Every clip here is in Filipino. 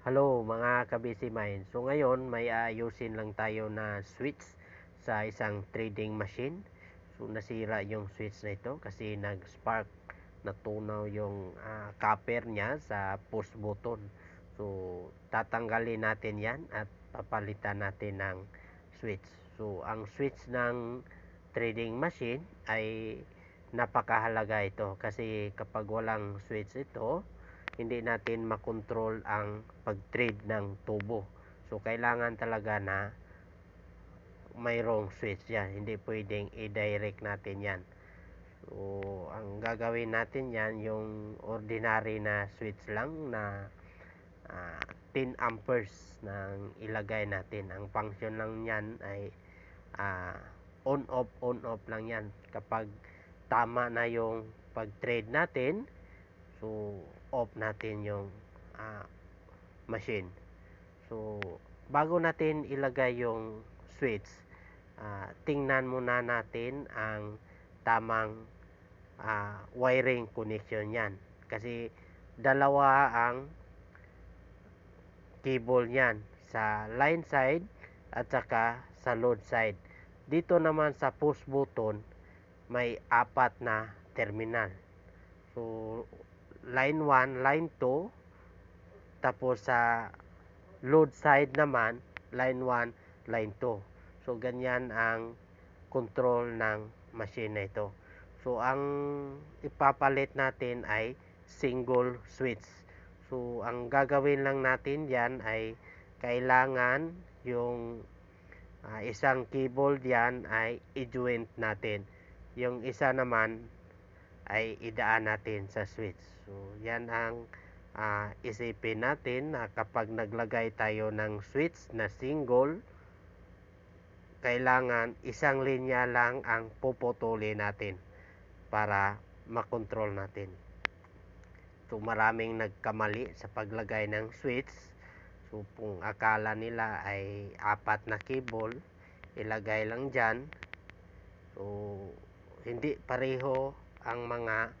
Hello mga kabisi mind. So ngayon may aayusin lang tayo na switch sa isang trading machine. So nasira yung switch na ito kasi nag-spark natunaw yung ah, copper niya sa push button. So tatanggalin natin 'yan at papalitan natin ng switch. So ang switch ng trading machine ay napakahalaga ito kasi kapag walang switch ito hindi natin makontrol ang pag-trade ng tubo. So, kailangan talaga na mayroong switch yan. Hindi pwedeng i-direct natin yan. So, ang gagawin natin yan, yung ordinary na switch lang na uh, 10 amperes nang ilagay natin. Ang function lang yan ay uh, on-off, on-off lang yan. Kapag tama na yung pag-trade natin, so off natin yung uh, machine. So bago natin ilagay yung switch uh, tingnan muna natin ang tamang uh, wiring connection yan kasi dalawa ang cable niyan sa line side at saka sa load side. Dito naman sa push button may apat na terminal. So line 1, line 2, tapos sa load side naman, line 1, line 2. So, ganyan ang control ng machine na ito. So, ang ipapalit natin ay single switch. So, ang gagawin lang natin yan ay kailangan yung uh, isang cable diyan ay i-joint natin. Yung isa naman ay idaan natin sa switch. So, yan ang uh, isipin natin na kapag naglagay tayo ng switch na single, kailangan isang linya lang ang puputulin natin para makontrol natin. So, maraming nagkamali sa paglagay ng switch. So, kung akala nila ay apat na cable, ilagay lang dyan. So, hindi pareho ang mga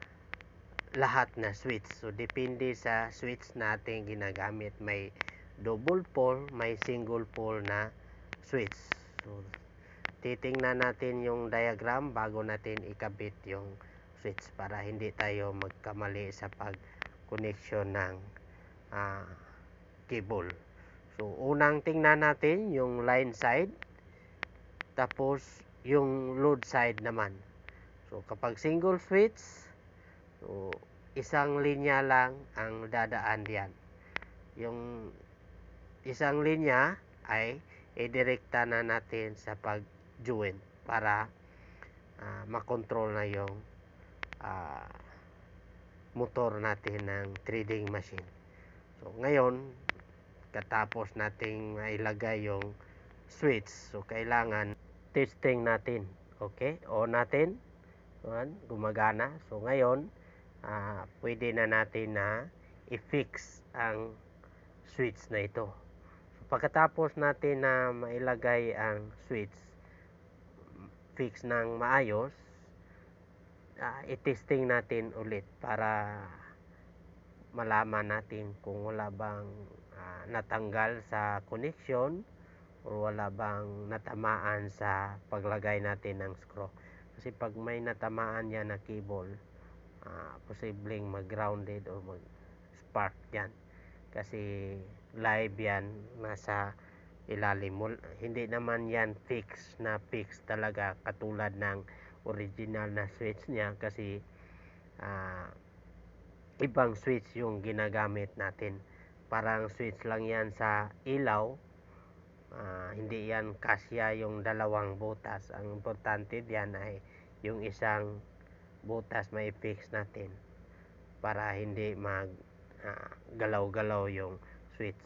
lahat na switch. So, depende sa switch natin ginagamit. May double pole, may single pole na switch. So, titingnan natin yung diagram bago natin ikabit yung switch para hindi tayo magkamali sa pag-connection ng uh, cable. So, unang tingnan natin yung line side, tapos yung load side naman. So, kapag single switch, So, isang linya lang ang dadaan diyan. Yung isang linya ay idirekta na natin sa pag-join para uh, makontrol na yung uh, motor natin ng trading machine. So, ngayon, katapos nating ilagay yung switch, so kailangan testing natin. Okay? On natin. Yan, gumagana. So, ngayon, uh, pwede na natin na i-fix ang switch na ito. So, pagkatapos natin na mailagay ang switch, fix ng maayos, uh, i-testing natin ulit para malaman natin kung wala bang uh, natanggal sa connection o wala bang natamaan sa paglagay natin ng screw. Kasi pag may natamaan yan na cable, uh, posibleng mag-grounded o mag-spark yan. Kasi live yan nasa ilalim mo. Hindi naman yan fix na fix talaga katulad ng original na switch niya. Kasi uh, ibang switch yung ginagamit natin. Parang switch lang yan sa ilaw. Uh, hindi yan kasya yung dalawang butas. Ang importante diyan ay yung isang butas may fix natin para hindi mag uh, galaw-galaw yung switch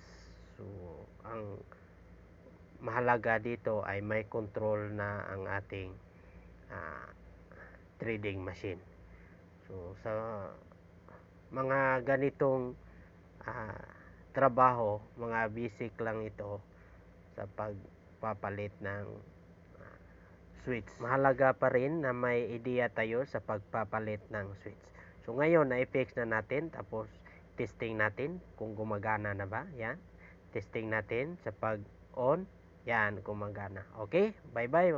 so ang mahalaga dito ay may control na ang ating uh, trading machine. So sa mga ganitong uh, trabaho mga basic lang ito sa pagpapalit ng switch. Mahalaga pa rin na may ideya tayo sa pagpapalit ng switch. So ngayon, na-fix na natin. Tapos, testing natin kung gumagana na ba. Yan. Testing natin sa pag-on. Yan, gumagana. Okay? Bye-bye.